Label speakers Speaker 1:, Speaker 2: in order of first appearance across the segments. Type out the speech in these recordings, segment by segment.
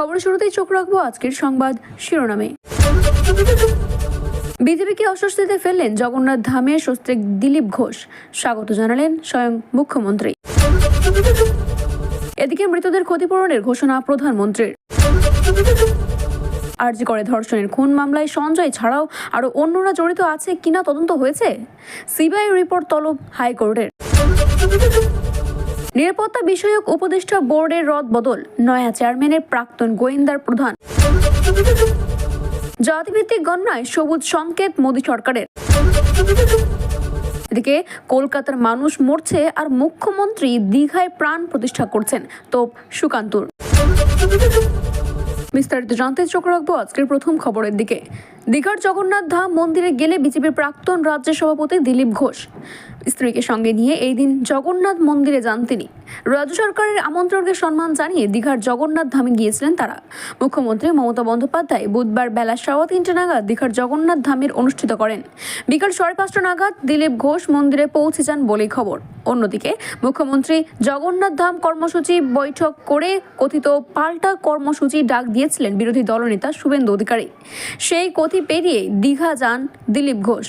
Speaker 1: খবরের শুরুতেই চোখ রাখব আজকের সংবাদ শিরোনামে। বিজেপিকে অস্বস্তিতে ফেললেন জগন্নাথ ধামে সস্ত্রীক দিলীপ ঘোষ। স্বাগত জানালেন স্বয়ং মুখ্যমন্ত্রী। এদিকে মৃতদের ক্ষতিপূরণের ঘোষণা প্রধানমন্ত্রীর। আরজি করে ধর্ষণের খুন মামলায় সঞ্জয় ছাড়াও আরও অন্যরা জড়িত আছে কিনা তদন্ত হয়েছে? সিবিআই রিপোর্ট তলব হাইকোর্টের। নিরাপত্তা বিষয়ক উপদেষ্টা বোর্ডের রদ বদল, নয়া চেয়ারম্যানের প্রাক্তন গোয়েন্দার প্রধান। জাতিভিত্তিক গণনায় সবুজ সংকেত মোদী সরকারের। এদিকে কলকাতার মানুষ মরছে আর মুখ্যমন্ত্রী দীঘায় প্রাণ প্রতিষ্ঠা করছেন তোপ সুকান্তর। বিস্তারিত জানতে চোখ রাখব আজকের প্রথম খবরের দিকে। দীঘার জগন্নাথ ধাম মন্দিরে গেলে বিজেপির প্রাক্তন রাজ্য সভাপতি দিলীপ ঘোষ। স্ত্রীকে সঙ্গে নিয়ে এই দিন জগন্নাথ মন্দিরে যান তিনি। রাজ্য সরকারের আমন্ত্রণকে সম্মান জানিয়ে দীঘার জগন্নাথ ধামে গিয়েছিলেন তারা। মুখ্যমন্ত্রী মমতা বন্দ্যোপাধ্যায় বুধবার বেলা সাড়ে তিনটে নাগাদ দীঘার জগন্নাথ ধামের অনুষ্ঠিত করেন। বিকাল সাড়ে পাঁচটা নাগাদ দিলীপ ঘোষ মন্দিরে পৌঁছে যান বলেই খবর। অন্যদিকে মুখ্যমন্ত্রী জগন্নাথ ধাম কর্মসূচি বৈঠক করে কথিত পাল্টা কর্মসূচি ডাক দিয়েছিলেন বিরোধী দলনেতা শুভেন্দু অধিকারী। সেই কথি পেরিয়ে দীঘা যান দিলীপ ঘোষ।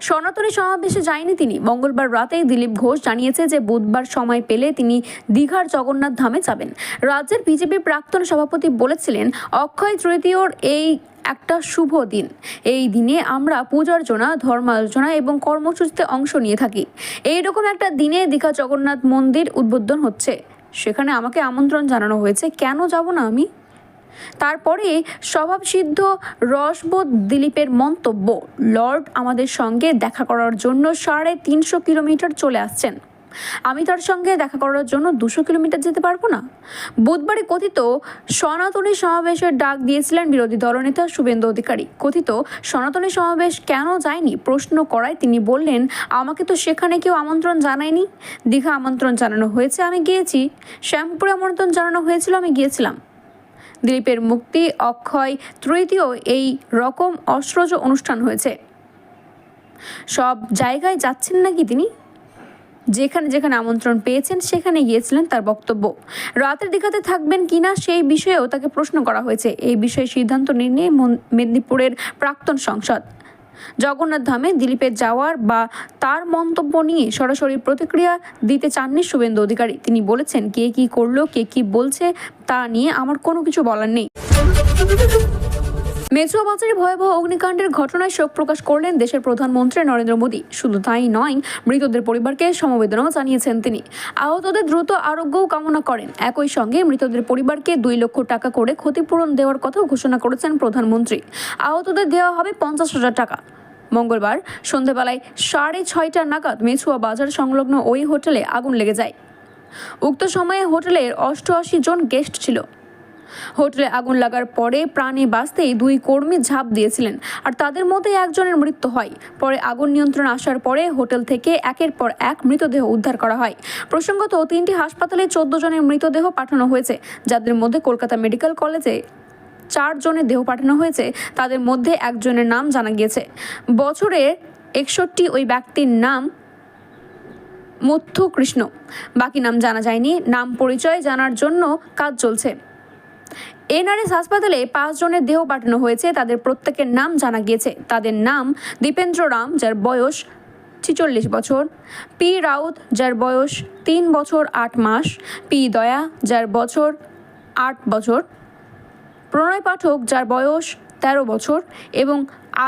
Speaker 1: সনাতনী সমাবেশে যায়নি তিনি। মঙ্গলবার রাতেই দিলীপ ঘোষ জানিয়েছে যে বুধবার সময় পেলে তিনি দীঘার জগন্নাথ ধামে যাবেন। রাজ্যের বিজেপি প্রাক্তন সভাপতি বলেছিলেন, অক্ষয় তৃতীয়র এই একটা শুভ দিন। এই দিনে আমরা পূজার্চনা ধর্মালোচনা এবং কর্মসূচিতে অংশ নিয়ে থাকি। এইরকম একটা দিনে দীঘা জগন্নাথ মন্দির উদ্বোধন হচ্ছে। সেখানে আমাকে আমন্ত্রণ জানানো হয়েছে। কেন যাব না আমি? তারপরে স্বভাবসিদ্ধ রসবোধ দিলীপের মন্তব্য, লর্ড আমাদের সঙ্গে দেখা করার জন্য সাড়ে তিনশো কিলোমিটার চলে আসছেন। আমি তার সঙ্গে দেখা করার জন্য দুশো কিলোমিটার যেতে পারব না? বুধবারে কথিত সনাতনী সমাবেশের ডাক দিয়েছিলেন বিরোধী দলনেতা শুভেন্দু অধিকারী। কথিত সনাতনী সমাবেশ কেন যায়নি? প্রশ্ন করায় তিনি বললেন, আমাকে তো সেখানে কেউ আমন্ত্রণ জানায়নি। দীঘা আমন্ত্রণ জানানো হয়েছে, আমি গিয়েছি। শ্যামপুরে আমন্ত্রণ জানানো হয়েছিল, আমি গিয়েছিলাম। দিলীপের মুক্তি, অক্ষয় তৃতীয় এই রকম অস্ত্রজ অনুষ্ঠান হয়েছে। সব জায়গায় যাচ্ছেন নাকি তিনি? যেখানে যেখানে আমন্ত্রণ পেয়েছেন, সেখানে গিয়েছিলেন তার বক্তব্য। রাতের দিঘাতে থাকবেন কিনা সেই বিষয়েও তাকে প্রশ্ন করা হয়েছে। এই বিষয়ে সিদ্ধান্ত নিয়ে মেদিনীপুরের প্রাক্তন সংসদ। জগন্নাথ ধামে দিলীপের যাওয়ার বা তার মন্তব্য নিয়ে সরাসরি প্রতিক্রিয়া দিতে চাননি শুভেন্দু অধিকারী। তিনি বলেছেন, কে কি করল, কে কি বলছে, তা নিয়ে আমার কোনো কিছু বলার নেই। মেচুয়া বাজারে ভয়াবহ অগ্নিকাণ্ডের ঘটনায় শোক প্রকাশ করলেন দেশের প্রধানমন্ত্রী নরেন্দ্র মোদী। শুধু তাই নয়, মৃতদের পরিবারকে সমবেদনাও জানিয়েছেন তিনি। আহতদের দ্রুত আরোগ্যও কামনা করেন। একই সঙ্গে মৃতদের পরিবারকে দুই লক্ষ টাকা করে ক্ষতিপূরণ দেওয়ার কথাও ঘোষণা করেছেন প্রধানমন্ত্রী। আহতদের দেওয়া হবে পঞ্চাশ হাজার টাকা। মঙ্গলবার সন্ধেবেলায় সাড়ে ছয়টা নাগাদ মেছুয়া বাজার সংলগ্ন ওই হোটেলে আগুন লেগে যায়। উক্ত সময়ে হোটেলের অষ্টআশি জন গেস্ট ছিল। হোটেলে আগুন লাগার পরে প্রাণে বাঁচতেই দুই কর্মী ঝাঁপ দিয়েছিলেন, আর তাদের মধ্যে একজনের মৃত্যু হয়। পরে আগুন নিয়ন্ত্রণ আসার পরে হোটেল থেকে একের পর এক মৃতদেহ উদ্ধার করা হয়। প্রসঙ্গত, তিনটি হাসপাতালে চোদ্দ জনের মৃতদেহ পাঠানো হয়েছে, যাদের মধ্যে কলকাতা মেডিকেল কলেজে চার জনের দেহ পাঠানো হয়েছে, তাদের মধ্যে একজনের নাম জানা গিয়েছে। বছরের একষট্টি ওই ব্যক্তির নাম মুথু কৃষ্ণ বাকি নাম জানা যায়নি। নাম পরিচয় জানার জন্য কাজ চলছে। এনআরএস হাসপাতালে পাঁচজনের দেহ পাঠানো হয়েছে, তাদের প্রত্যেকের নাম জানা গিয়েছে। তাদের নাম দীপেন্দ্র রাম, যার বয়স ছিচল্লিশ বছর, পি রাউত, যার বয়স তিন বছর আট মাস, পি দয়া, যার বছর আট বছর, প্রণয় পাঠক, যার বয়স তেরো বছর, এবং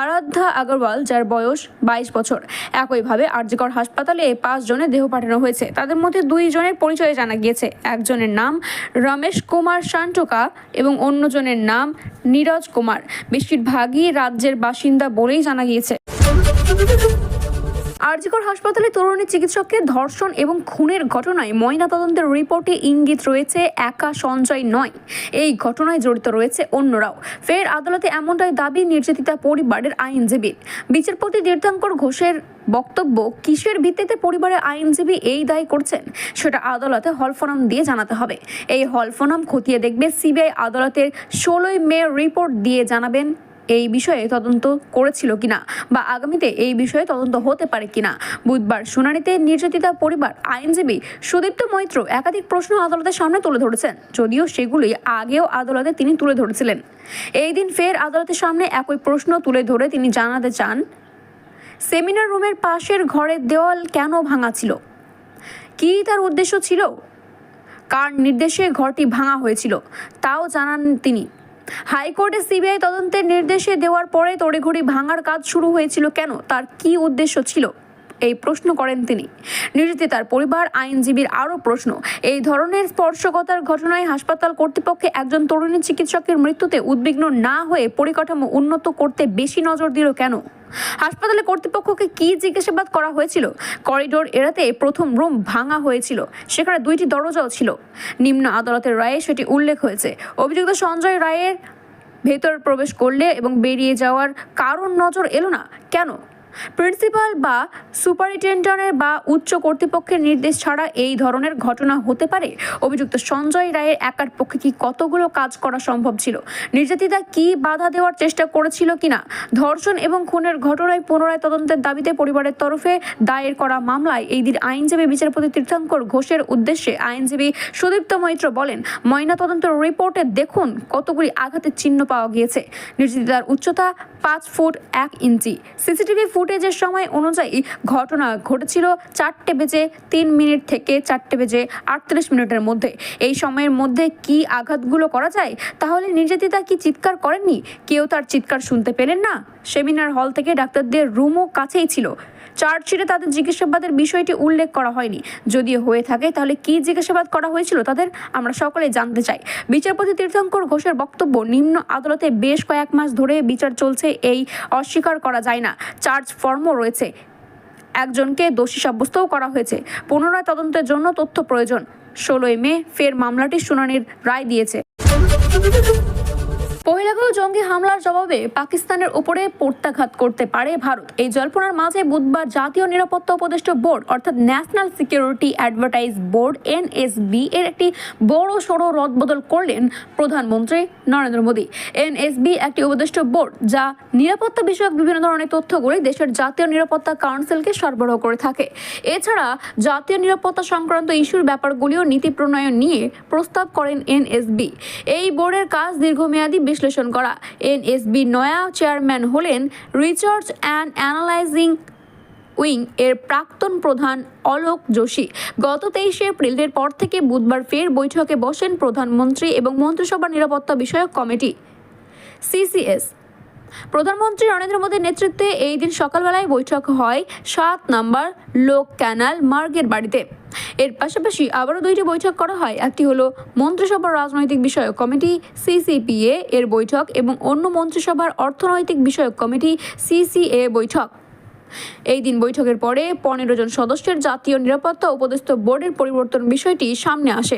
Speaker 1: আরাধ্যা আগরওয়াল, যার বয়স বাইশ বছর। একইভাবে আরজিকর হাসপাতালে পাঁচ জনের দেহ পাঠানো হয়েছে। তাদের মধ্যে দুইজনের পরিচয় জানা গিয়েছে। একজনের নাম রমেশ কুমার শান্টোকা এবং অন্যজনের নাম নীরজ কুমার। বেশিরভাগই রাজ্যের বাসিন্দা বলেই জানা গিয়েছে। আরজিকর হাসপাতালে তরুণী চিকিৎসককে ধর্ষণ এবং খুনের ঘটনায় ময়নাতদন্তের রিপোর্টে ইঙ্গিত রয়েছে, একা সঞ্জয় নয়। এই ঘটনায় জড়িত রয়েছে অন্যরাও। ফের আদালতে এমনটাই দাবি নির্যাতিতা পরিবারের আইনজীবীর বিচারপতি তীর্থঙ্কর ঘোষের বক্তব্য, কিসের ভিত্তিতে পরিবারের আইনজীবী এই দায় করছেন? সেটা আদালতে হলফনাম দিয়ে জানাতে হবে। এই হলফনাম খতিয়ে দেখবে সিবিআই আদালতের ষোলোই মে রিপোর্ট দিয়ে জানাবেন এই বিষয়ে তদন্ত করেছিল কিনা বা আগামীতে এই বিষয়ে তদন্ত হতে পারে কিনা? বুধবার শুনানিতে নির্যাতিতা পরিবার আইনজীবী সুদীপ্ত মৈত্র একাধিক প্রশ্ন আদালতের সামনে তুলে ধরেছেন। যদিও সেগুলি আগেও আদালতে তিনি তুলে ধরেছিলেন। এই দিন ফের আদালতের সামনে একই প্রশ্ন তুলে ধরে তিনি জানাতে চান, সেমিনার রুমের পাশের ঘরের দেওয়াল কেন ভাঙা ছিল? কী তার উদ্দেশ্য ছিল? কার নির্দেশে ঘরটি ভাঙা হয়েছিল? তাও জানান তিনি। হাইকোর্টে সিবিআই তদন্তের নির্দেশে দেওয়ার পরে তড়িঘড়ি ভাঙার কাজ শুরু হয়েছিল কেন? তার কি উদ্দেশ্য ছিল? এই প্রশ্ন করেন তিনি। নির্যাতিতার পরিবার, আইনজীবীর আরও প্রশ্ন। এই ধরনের স্পর্শকতার ঘটনায় হাসপাতাল কর্তৃপক্ষে একজন তরুণী চিকিৎসকের মৃত্যুতে উদ্বিগ্ন না হয়ে পরিকাঠামো উন্নত করতে বেশি নজর দিল কেন? হাসপাতালে কর্তৃপক্ষকে কি জিজ্ঞাসাবাদ করা হয়েছিল? করিডোর এড়াতে প্রথম রুম ভাঙা হয়েছিল, সেখানে দুইটি দরজাও ছিল। নিম্ন আদালতের রায়ে সেটি উল্লেখ হয়েছে। অভিযুক্ত সঞ্জয় রায়ের ভেতর প্রবেশ করলে এবং বেরিয়ে যাওয়ার কারণ নজর এলো না। কেন? প্রিন্সিপাল বা সুপারিনটেন্ডেন্টের বা উচ্চ কর্তৃপক্ষের নির্দেশ ছাড়া এই ধরনের ঘটনা হতে পারে? অভিযুক্ত সঞ্জয় রায়ের একার পক্ষে কি কতগুলো কাজ করা সম্ভব ছিল? নির্যাতিতা কি বাধা দেওয়ার চেষ্টা করেছিল কিনা? ধর্ষণ এবং খুনের ঘটনায় পুনরায় তদন্তের দাবিতে পরিবারের তরফে দায়ের করা মামলায় এই দিন আইনজীবী বিচারপতি তীর্থঙ্কর ঘোষের উদ্দেশ্যে আইনজীবী সুদীপ্ত মৈত্র বলেন, ময়না তদন্ত রিপোর্টে দেখুন কতগুলি আঘাতের চিহ্ন পাওয়া গিয়েছে। নির্যাতিতার উচ্চতা পাঁচ ফুট এক ইঞ্চি। সিসিটিভি ফুটেজের সময় অনুযায়ী ঘটনা ঘটেছিল চারটে বেজে তিন মিনিট থেকে চারটে বেজে আটত্রিশ মিনিটের মধ্যে। এই সময়ের মধ্যে কি আঘাতগুলো করা যায়? তাহলে নির্যাতিতা কি চিৎকার করেননি? কেউ তার চিৎকার শুনতে পেলেন না? সেমিনার হল থেকে ডাক্তারদের রুমও কাছেই ছিল। চার্জশিটে তাদের জিজ্ঞাসাবাদের বিষয়টি উল্লেখ করা হয়নি। যদি হয়ে থাকে, তাহলে কি জিজ্ঞাসাবাদ করা হয়েছিল তাদের, আমরা সকলে জানতে চাই। বিচারপতি তীর্থঙ্কর ঘোষের বক্তব্য, নিম্ন আদালতে বেশ কয়েক মাস ধরে বিচার চলছে, এই অস্বীকার করা যায় না। চার্জ ফর্মও রয়েছে। একজনকে দোষী সাব্যস্তও করা হয়েছে। পুনরায় তদন্তের জন্য তথ্য প্রয়োজন। ষোলোই মে ফের মামলাটির শুনানির রায় দিয়েছে। পহেলাগাঁও জঙ্গি হামলার জবাবে পাকিস্তানের উপরে প্রত্যাঘাত করতে পারে ভারত। এই জল্পনার মাঝে বুধবার জাতীয় নিরাপত্তা উপদেষ্টা বোর্ড, অর্থাৎ national security advertise board, N S B, এর একটি বড় সড়ো রদবদল করলেন প্রধানমন্ত্রী নরেন্দ্র মোদী। এনএসবি একটি উপদেষ্টা বোর্ড, যা নিরাপত্তা বিষয়ক বিভিন্ন ধরনের তথ্যগুলি দেশের জাতীয় নিরাপত্তা কাউন্সিলকে সরবরাহ করে থাকে। এছাড়া জাতীয় নিরাপত্তা সংক্রান্ত ইস্যুর ব্যাপারগুলিও নীতি প্রণয়ন নিয়ে প্রস্তাব করেন এনএসবি। এই বোর্ডের কাজ দীর্ঘমেয়াদী বিশ্লেষণ করা। এনএসবি নয়া চেয়ারম্যান হলেন রিসার্চ অ্যান্ড অ্যানালাইজিং উইং এর প্রাক্তন প্রধান অলোক যোশী। গত তেইশে এপ্রিলের পর থেকে বুধবার ফের বৈঠকে বসেন প্রধানমন্ত্রী এবং মন্ত্রিসভার নিরাপত্তা বিষয়ক কমিটি। সিসিএস প্রধানমন্ত্রী নরেন্দ্র মোদীর নেতৃত্বে এই দিন সকালবেলায় বৈঠক হয় সাত নম্বর লোক ক্যানাল মার্গের বাড়িতে। এর পাশাপাশি আবারও দুইটি বৈঠক করা হয়। একটি হলো মন্ত্রিসভার রাজনৈতিক বিষয়ক কমিটি সিসিপিএ এর বৈঠক এবং অন্য মন্ত্রিসভার অর্থনৈতিক বিষয়ক কমিটি সিসিএ বৈঠক। এই দিন বৈঠকের পরে পনেরো জন সদস্যের জাতীয় নিরাপত্তা উপদেষ্টা বোর্ডের পরিবর্তন বিষয়টি সামনে আসে।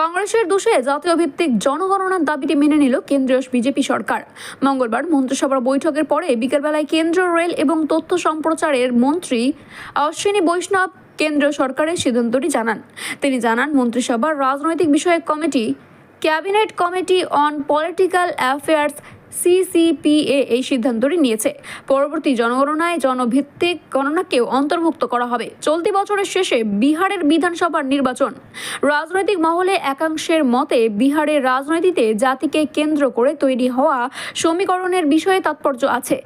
Speaker 1: কংগ্রেসের দোষে জাতীয় ভিত্তিক জনগণনার দাবিটি মেনে নিল কেন্দ্রীয় বিজেপি সরকার। মঙ্গলবার মন্ত্রিসভার বৈঠকের পরে বিকেলবেলায় কেন্দ্রীয় রেল এবং তথ্য সম্প্রচারের মন্ত্রী অশ্বিনী বৈষ্ণব কেন্দ্রীয় সরকারের সিদ্ধান্তটি জানান। তিনি জানান, মন্ত্রিসভার রাজনৈতিক বিষয়ক committee, cabinet committee on political affairs C C P A এই সিদ্ধান্তটি নিয়েছে। পরবর্তী জনগণনায় জনভিত্তিক গণনাকেও অন্তর্ভুক্ত করা হবে। চলতি বছরের শেষে বিহারের বিধানসভার নির্বাচন। রাজনৈতিক মহলে একাংশের মতে বিহারের রাজনীতিতে জাতিকে কেন্দ্র করে তৈরি হওয়া সমীকরণের বিষয়ে তাৎপর্য আছে।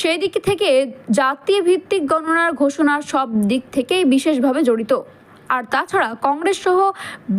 Speaker 1: সেই দিক থেকে জাতীয় ভিত্তিক গণনার ঘোষণা সব দিক থেকেই বিশেষভাবে জড়িত। আর তাছাড়া কংগ্রেস সহ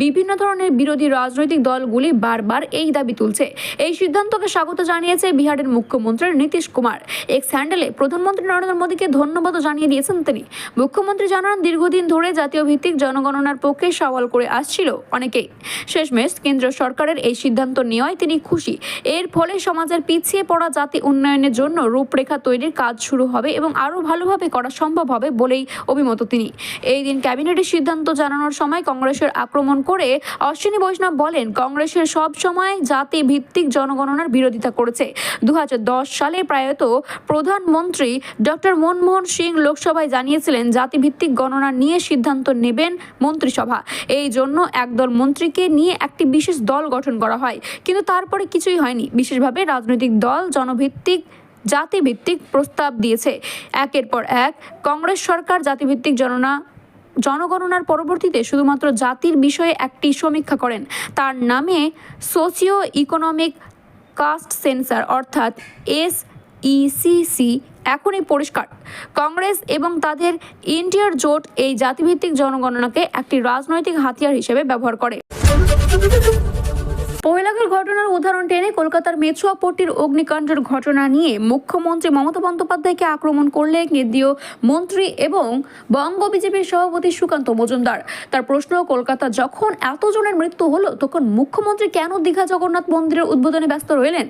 Speaker 1: বিভিন্ন ধরনের বিরোধী রাজনৈতিক দলগুলি বারবার এই দাবি তুলছে। এই সিদ্ধান্তকে স্বাগত জানিয়েছে বিহারের মুখ্যমন্ত্রী নীতিশ কুমার। এক্স স্যান্ডেলে প্রধানমন্ত্রী নরেন্দ্র মোদীকে ধন্যবাদও জানিয়ে দিয়েছেন তিনি। মুখ্যমন্ত্রী জানান, দীর্ঘদিন ধরে জাতীয় ভিত্তিক জনগণনার পক্ষে সওয়াল করে আসছিল অনেকেই। শেষমেশ কেন্দ্র সরকারের এই সিদ্ধান্ত নেওয়ায় তিনি খুশি। এর ফলে সমাজের পিছিয়ে পড়া জাতি উন্নয়নের জন্য রূপরেখা তৈরির কাজ শুরু হবে এবং আরও ভালোভাবে করা সম্ভব হবে বলেই অভিমত তিনি। এই দিন ক্যাবিনেটের সিদ্ধান্ত সিদ্ধান্ত জানানোর সময় কংগ্রেসের আক্রমণ করে অশ্বিনী বৈষ্ণব বলেন, কংগ্রেসের সব সময় জাতি ভিত্তিক জনগণনার বিরোধিতা করেছে। দু হাজার দশ সালে প্রায়ত প্রধানমন্ত্রী ডক্টর মনমোহন সিং লোকসভায় জানিয়েছিলেন, জাতিভিত্তিক গণনা নিয়ে সিদ্ধান্ত নেবেন মন্ত্রিসভা। এই জন্য একদল মন্ত্রীকে নিয়ে একটি বিশেষ দল গঠন করা হয়। কিন্তু তারপরে কিছুই হয়নি। বিশেষভাবে রাজনৈতিক দল জনভিত্তিক, জাতিভিত্তিক প্রস্তাব দিয়েছে। একের পর এক কংগ্রেস সরকার জাতিভিত্তিক জননা জনগণনার পরবর্তীতে শুধুমাত্র জাতির বিষয়ে একটি সমীক্ষা করেন। তার নামে সোসিও ইকোনমিক কাস্ট সেন্সার অর্থাৎ এস ইসিসি এখনই পরিষ্কার। কংগ্রেস এবং তাদের ইন্ডিয়ার জোট এই জাতিভিত্তিক জনগণনাকে একটি রাজনৈতিক হাতিয়ার হিসেবে ব্যবহার করে। পহেলাগের ঘটনার উদাহরণ টেনে কলকাতার মেছুয়া পট্টির অগ্নিকাণ্ডের ঘটনা নিয়ে মুখ্যমন্ত্রী মমতা বন্দ্যোপাধ্যায়কে আক্রমণ করলেন কেন্দ্রীয় মন্ত্রী এবং বঙ্গ বিজেপির সভাপতি সুকান্ত মজুমদার। তার প্রশ্ন, কলকাতা যখন এতজনের মৃত্যু হলো, তখন মুখ্যমন্ত্রী কেন দীঘা জগন্নাথ মন্দিরের উদ্বোধনে ব্যস্ত রইলেন?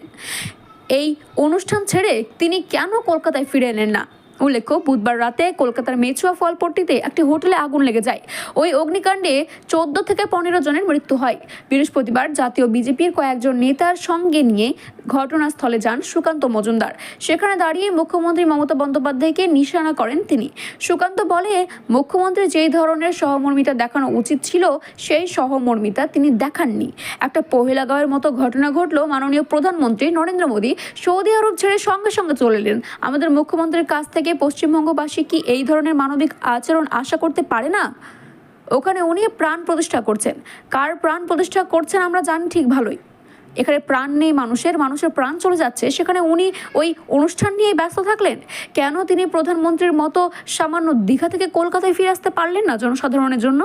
Speaker 1: এই অনুষ্ঠান ছেড়ে তিনি কেন কলকাতায় ফিরে এলেন না? উল্লেখ্য, বুধবার রাতে কলকাতার মেছুয়া ফলপট্টিতে একটি হোটেলে আগুন লেগে যায়। ওই অগ্নিকাণ্ডে চোদ্দ থেকে পনেরো জনের মৃত্যু হয়। বৃহস্পতিবার জাতীয় বিজেপির কয়েকজন নেতার সঙ্গে নিয়ে ঘটনাস্থলে যান সুকান্ত মজুমদার। সেখানে দাঁড়িয়ে মুখ্যমন্ত্রী মমতা বন্দ্যোপাধ্যায়কে নিশানা করেন তিনি। সুকান্ত বলে, মুখ্যমন্ত্রী যেই ধরনের সহমর্মিতা দেখানো উচিত ছিল, সেই সহমর্মিতা তিনি দেখাননি। একটা পহেলা গাঁয়ের মতো ঘটনা ঘটলো মাননীয় প্রধানমন্ত্রী নরেন্দ্র মোদী। সৌদি আরব ছেড়ে সঙ্গে সঙ্গে চলে এলেন। আমাদের মুখ্যমন্ত্রীর কাছ থেকে পশ্চিমবঙ্গবাসী কি এই ধরনের মানবিক আচরণ আশা করতে পারে না? ওখানে উনি প্রাণ প্রতিষ্ঠা করছেন। কার প্রাণ প্রতিষ্ঠা করছেন আমরা জানি ঠিক ভালোই। এখানে প্রাণ নেই মানুষের মানুষের প্রাণ চলে যাচ্ছে। সেখানে উনি ওই অনুষ্ঠান নিয়ে ব্যস্ত থাকলেন? কেন তিনি প্রধানমন্ত্রীর মতো সামান্য দীঘা থেকে কলকাতায় ফিরে আসতে পারলেন না জনসাধারণের জন্য?